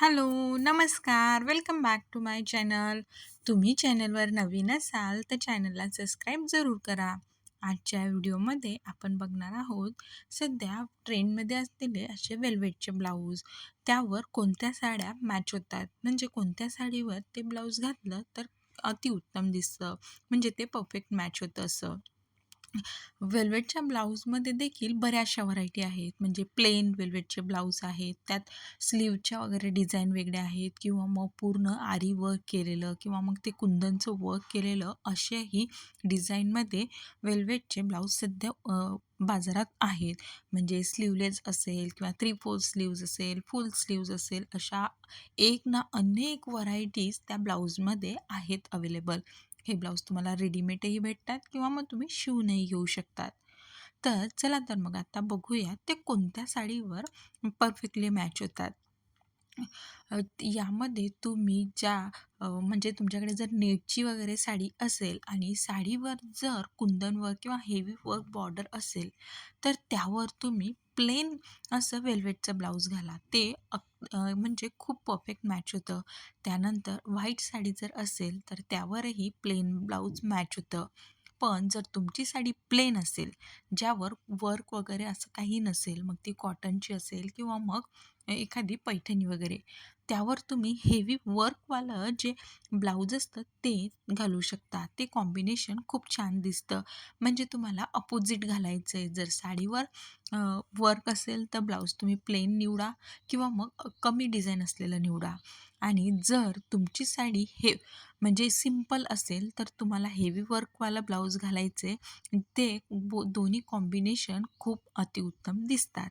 Hello, नमस्कार. Welcome back to my channel. तुम्ही चॅनलवर नवीन असाल तर चॅनलला सबस्क्राईब जरूर करा. आजच्या व्हिडिओमध्ये आपण बघणार आहोत सध्या ट्रेंडमध्ये असलेले असे वेल्वेटचे ब्लाऊज. त्यावर कोणत्या साड्या मॅच होतात म्हणजे कोणत्या साडीवर ते ब्लाऊज घातलं तर अतिउत्तम दिसतं म्हणजे ते परफेक्ट मॅच होतं असं. वेल्वेटच्या ब्लाऊजमध्ये देखील बऱ्याचशा व्हरायटी आहेत. म्हणजे प्लेन वेल्वेटचे ब्लाऊज आहेत. त्यात स्लीवच्या वगैरे डिझाईन वेगळ्या आहेत किंवा मग पूर्ण आरी वर्क केलेलं किंवा मग ते कुंदनचं वर्क केलेलं असेही डिझाईनमध्ये वेल्वेटचे ब्लाऊज सध्या बाजारात आहेत. म्हणजे स्लीवलेस असेल किंवा थ्री फोर्थ स्लीव्ज असेल फुल स्लीव्ज असेल अशा एक ना अनेक व्हरायटीज त्या ब्लाऊजमध्ये आहेत अवेलेबल हे ब्लाऊज तुम्हाला रेडीमेडही भेटतात किंवा मग तुम्ही शिवूनही घेऊ शकतात. तर चला तर मग आता बघूया ते कोणत्या साडीवर परफेक्टली मॅच होतात. यामध्ये तुम्ही ज्या म्हणजे तुमच्याकडे जर नेटची वगैरे साडी असेल आणि साडीवर जर कुंदन वर्क किंवा हेवी वर्क बॉर्डर असेल तर त्यावर तुम्ही प्लेन असं वेल्वेटचं ब्लाऊज घाला. ते अक- म्हणजे खूप परफेक्ट मॅच होतं. त्यानंतर व्हाईट साडी जर असेल तर त्यावरही प्लेन ब्लाऊज मॅच होतं. पण जर तुमची साडी प्लेन असेल ज्यावर वर्क वगैरे असं काही नसेल मग ती कॉटनची असेल किंवा मग एखादी पैठणी वगैरे त्यावर तुम्ही हेवी वर्कवालं जे ब्लाऊज असतं ते घालू शकता. ते कॉम्बिनेशन खूप छान दिसतं. म्हणजे तुम्हाला अपोजिट घालायचं आहे जर साडीवर वर्क असेल तर ब्लाऊज तुम्ही प्लेन निवडा किंवा मग कमी डिझाईन असलेलं निवडा. आणि जर तुमची साडी हे म्हणजे सिंपल असेल तर तुम्हाला हेवी वर्कवाला ब्लाऊज घालायचे ते बो दोन्ही कॉम्बिनेशन खूप अतिउत्तम दिसतात.